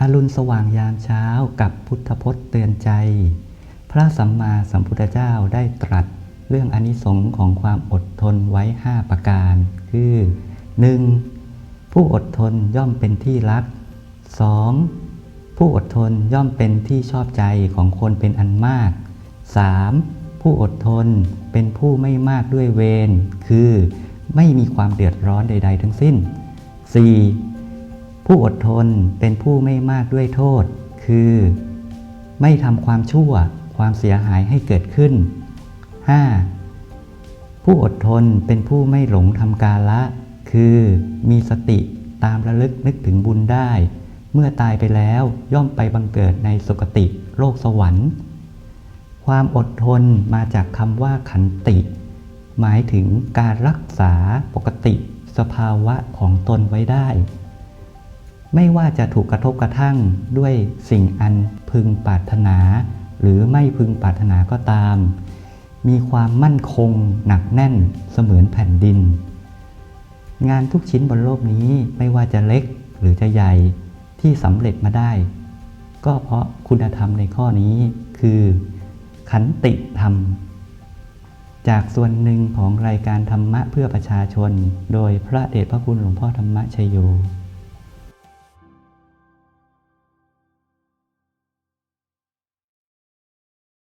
อรุณสว่างยามเช้ากับพุทธพจน์เตือนใจ พระสัมมาสัมพุทธเจ้าได้ตรัสเรื่องอนิสงค์ของความอดทนไว้ 5 ประการ คือ 1. ผู้อดทนย่อมเป็นที่รัก 2. ผู้อดทนย่อมเป็นที่ชอบใจของคนเป็นอันมาก 3. ผู้อดทนเป็นผู้ไม่มากด้วยเวรคือ ไม่มีความเดือดร้อนใด ๆ ทั้งสิ้น 4. ผู้อดทนเป็นผู้ไม่มากด้วยโทษ คือ ไม่ทำความชั่วความเสียหายให้เกิดขึ้น 5. ผู้อดทนเป็นผู้ไม่หลงทำกาละ คือมีสติตามระลึกนึกถึงบุญได้ เมื่อตายไปแล้วย่อมไปบังเกิดในสุคติโลกสวรรค์ ความอดทนมาจากคำว่าขันติ หมายถึงการรักษาปกติสภาวะของตนไว้ได้ ไม่ว่าจะถูกกระทบกระทั่งด้วยสิ่งอันพึงปรารถนา หรือไม่พึงปรารถนาก็ตาม มีความมั่นคงหนักแน่นเสมือนแผ่นดิน งานทุกชิ้นบนโลกนี้ไม่ว่าจะเล็กหรือจะใหญ่ที่สำเร็จมาได้ ก็เพราะคุณธรรมในข้อนี้คือ ขันติธรรม จากส่วนหนึ่งของรายการธรรมะเพื่อประชาชน โดยพระเดชพระคุณหลวงพ่อธรรมชโย